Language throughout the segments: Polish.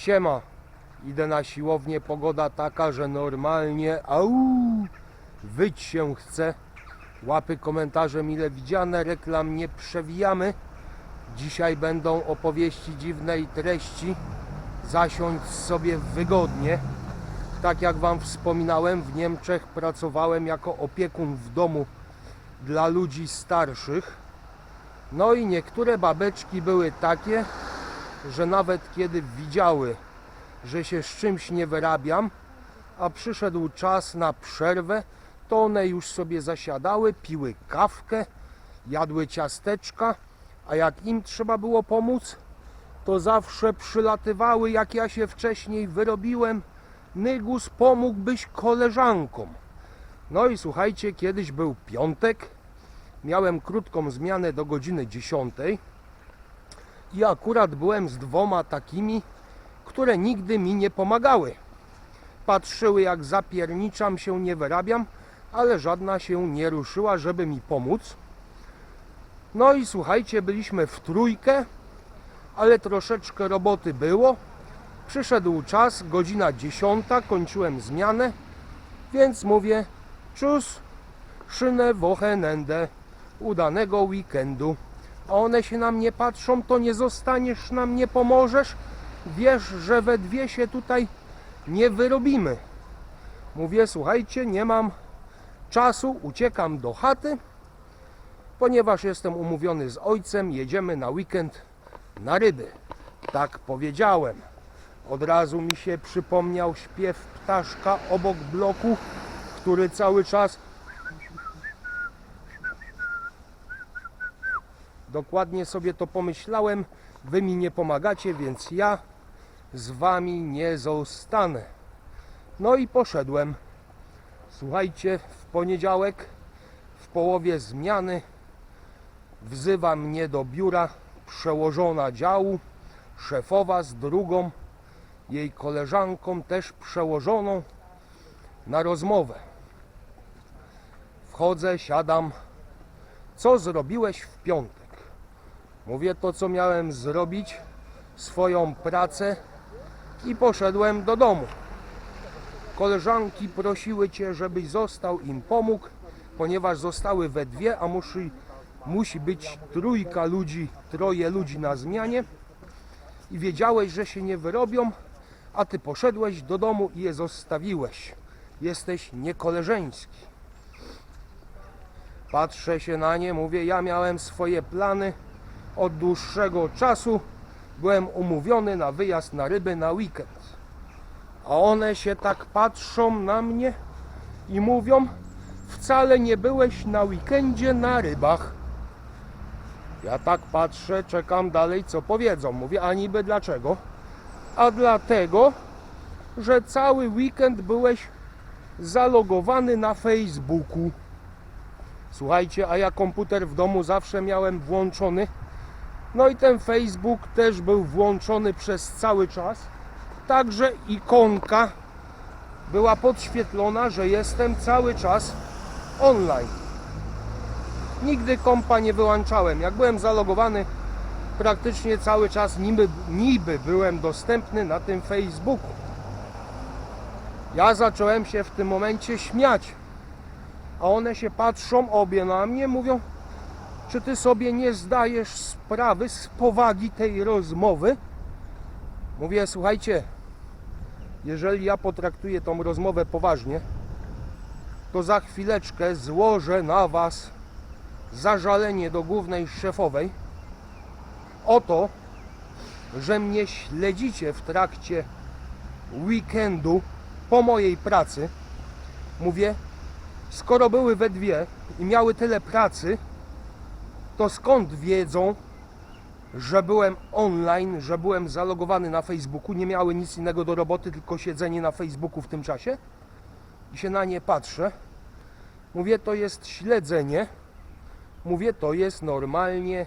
Siema, idę na siłownię, pogoda taka, że normalnie au, wyć się chce. Łapy komentarze mile widziane, reklam nie przewijamy. Dzisiaj będą opowieści dziwnej treści. Zasiądź sobie wygodnie. Tak jak Wam wspominałem, w Niemczech pracowałem jako opiekun w domu dla ludzi starszych. No i niektóre babeczki były takie, że nawet kiedy widziały, że się z czymś nie wyrabiam, a przyszedł czas na przerwę, to one już sobie zasiadały, piły kawkę, jadły ciasteczka, a jak im trzeba było pomóc, to zawsze przylatywały, jak ja się wcześniej wyrobiłem. Nygus, pomógłbyś koleżankom. No i słuchajcie, kiedyś był piątek, miałem krótką zmianę do godziny 10 i akurat byłem z dwoma takimi, które nigdy mi nie pomagały. Patrzyły jak zapierniczam się, nie wyrabiam, ale żadna się nie ruszyła, żeby mi pomóc. No i słuchajcie, byliśmy w trójkę, ale troszeczkę roboty było. Przyszedł czas, godzina 10, kończyłem zmianę, więc mówię, czus, szynę wochenende, udanego weekendu. A one się na mnie patrzą, to nie zostaniesz nam, nie pomożesz. Wiesz, że we dwie się tutaj nie wyrobimy. Mówię, słuchajcie, nie mam czasu, uciekam do chaty, ponieważ jestem umówiony z ojcem, jedziemy na weekend na ryby. Tak powiedziałem. Od razu mi się przypomniał śpiew ptaszka obok bloku, który cały czas Dokładnie sobie to pomyślałem. Wy mi nie pomagacie, więc ja z wami nie zostanę. No i poszedłem. Słuchajcie, w poniedziałek, w połowie zmiany, wzywa mnie do biura przełożona działu, szefowa z drugą, jej koleżanką, też przełożoną, na rozmowę. Wchodzę, siadam. Co zrobiłeś w piątek? Mówię to, co miałem zrobić, swoją pracę i poszedłem do domu. Koleżanki prosiły cię, żebyś został im pomógł, ponieważ zostały we dwie, a musi, musi być trójka ludzi, troje ludzi na zmianie i wiedziałeś, że się nie wyrobią, a ty poszedłeś do domu i je zostawiłeś. Jesteś niekoleżeński. Patrzę się na nie, mówię, ja miałem swoje plany od dłuższego czasu. Byłem umówiony na wyjazd na ryby na weekend. A one się tak patrzą na mnie i mówią, wcale nie byłeś na weekendzie na rybach. Ja tak patrzę, czekam dalej, co powiedzą. Mówię, a niby dlaczego? A dlatego, że cały weekend byłeś zalogowany na Facebooku. Słuchajcie, a ja komputer w domu zawsze miałem włączony. No i ten Facebook też był włączony przez cały czas. Także ikonka była podświetlona, że jestem cały czas online. Nigdy kompa nie wyłączałem. Jak byłem zalogowany, praktycznie cały czas niby, niby byłem dostępny na tym Facebooku. Ja zacząłem się w tym momencie śmiać a one się patrzą obie na mnie, mówią, czy ty sobie nie zdajesz sprawy z powagi tej rozmowy? Mówię, słuchajcie, jeżeli ja potraktuję tą rozmowę poważnie, to za chwileczkę złożę na was zażalenie do głównej szefowej o to, że mnie śledzicie w trakcie weekendu po mojej pracy. Mówię, skoro były we dwie i miały tyle pracy, to skąd wiedzą, że byłem online, że byłem zalogowany na Facebooku, nie miały nic innego do roboty, tylko siedzenie na Facebooku w tym czasie? I się na nie patrzę. Mówię, to jest śledzenie. Mówię, to jest normalnie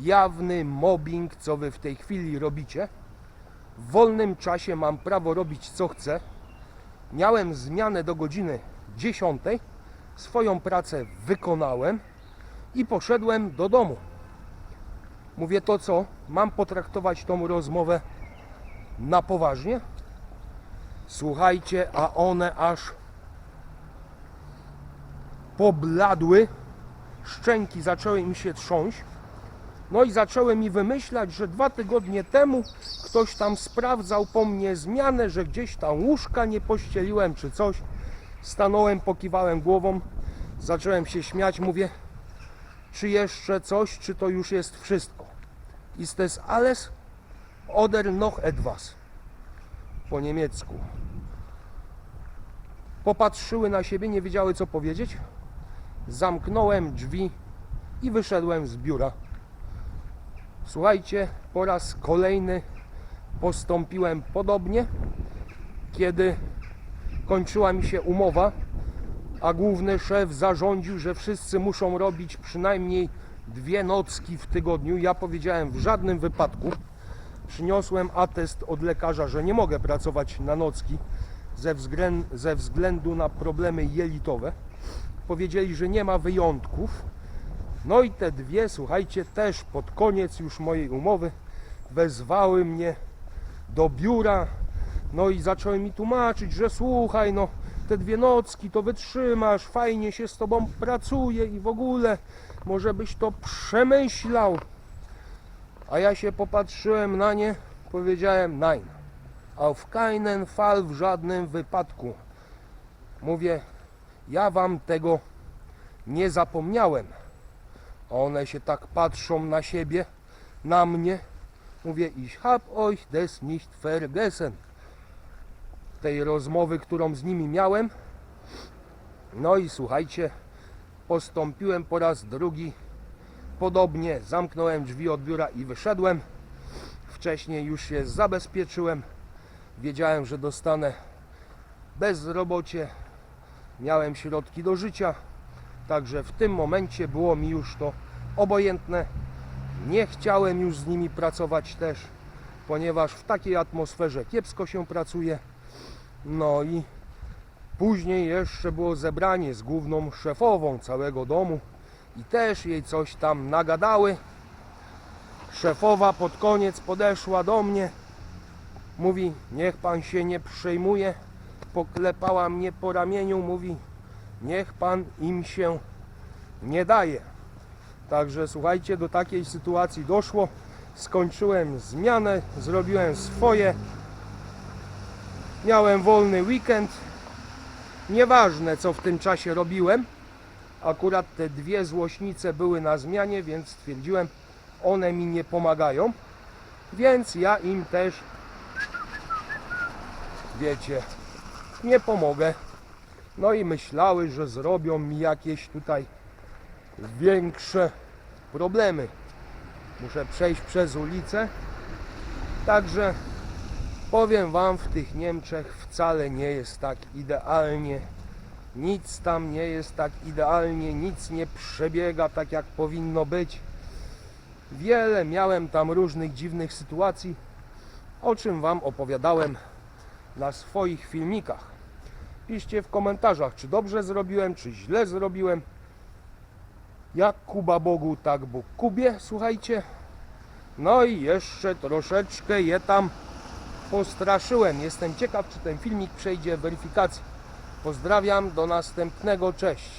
jawny mobbing, co wy w tej chwili robicie. W wolnym czasie mam prawo robić co chcę. Miałem zmianę do godziny 10. Swoją pracę wykonałem i poszedłem do domu. Mówię to co? Mam potraktować tą rozmowę na poważnie. Słuchajcie, a one aż pobladły, szczęki zaczęły im się trząść. No i zaczęły mi wymyślać, że dwa tygodnie temu ktoś tam sprawdzał po mnie zmianę, że gdzieś tam łóżka nie pościeliłem czy coś. Stanąłem, pokiwałem głową, zacząłem się śmiać, mówię, czy jeszcze coś, czy to już jest wszystko. Ist es alles oder noch etwas? Po niemiecku. Popatrzyły na siebie, nie wiedziały co powiedzieć. Zamknąłem drzwi i wyszedłem z biura. Słuchajcie, po raz kolejny postąpiłem podobnie, kiedy kończyła mi się umowa, a główny szef zarządził, że wszyscy muszą robić przynajmniej dwie nocki w tygodniu. Ja powiedziałem w żadnym wypadku. Przyniosłem atest od lekarza, że nie mogę pracować na nocki ze, względ, ze względu na problemy jelitowe. Powiedzieli, że nie ma wyjątków. No i te dwie, słuchajcie, też pod koniec już mojej umowy wezwały mnie do biura. No i zaczęły mi tłumaczyć, że słuchaj, no te dwie nocki to wytrzymasz, fajnie się z tobą pracuje i w ogóle może byś to przemyślał. A ja się popatrzyłem na nie, powiedziałem nein. Auf keinen Fall w żadnym wypadku. Mówię, ja wam tego nie zapomniałem. A one się tak patrzą na siebie, na mnie. Mówię, ich hab euch des nicht vergessen. Tej rozmowy, którą z nimi miałem. No i słuchajcie, postąpiłem po raz drugi podobnie. Zamknąłem drzwi od biura i wyszedłem. Wcześniej już się zabezpieczyłem. Wiedziałem, że dostanę bezrobocie. Miałem środki do życia. Także w tym momencie było mi już to obojętne. Nie chciałem już z nimi pracować też, ponieważ w takiej atmosferze kiepsko się pracuje. No i później jeszcze było zebranie z główną szefową całego domu i też jej coś tam nagadały. Szefowa pod koniec podeszła do mnie. Mówi, niech pan się nie przejmuje. Poklepała mnie po ramieniu, mówi, niech pan im się nie daje. Także słuchajcie, do takiej sytuacji doszło. Skończyłem zmianę, zrobiłem swoje. Miałem wolny weekend. Nieważne co w tym czasie robiłem. Akurat te dwie złośnice były na zmianie, więc stwierdziłem, one mi nie pomagają. Więc ja im też, wiecie, nie pomogę. No i myślały, że zrobią mi jakieś tutaj większe problemy. Muszę przejść przez ulicę. Także powiem Wam, w tych Niemczech wcale nie jest tak idealnie. Nic tam nie jest tak idealnie, nic nie przebiega tak jak powinno być. Wiele miałem tam różnych dziwnych sytuacji, o czym Wam opowiadałem na swoich filmikach. Piszcie w komentarzach, czy dobrze zrobiłem, czy źle zrobiłem. Jak Kuba Bogu, tak Bóg Kubie, słuchajcie. No i jeszcze troszeczkę je tam postraszyłem. Jestem ciekaw, czy ten filmik przejdzie weryfikację. Pozdrawiam, do następnego, cześć.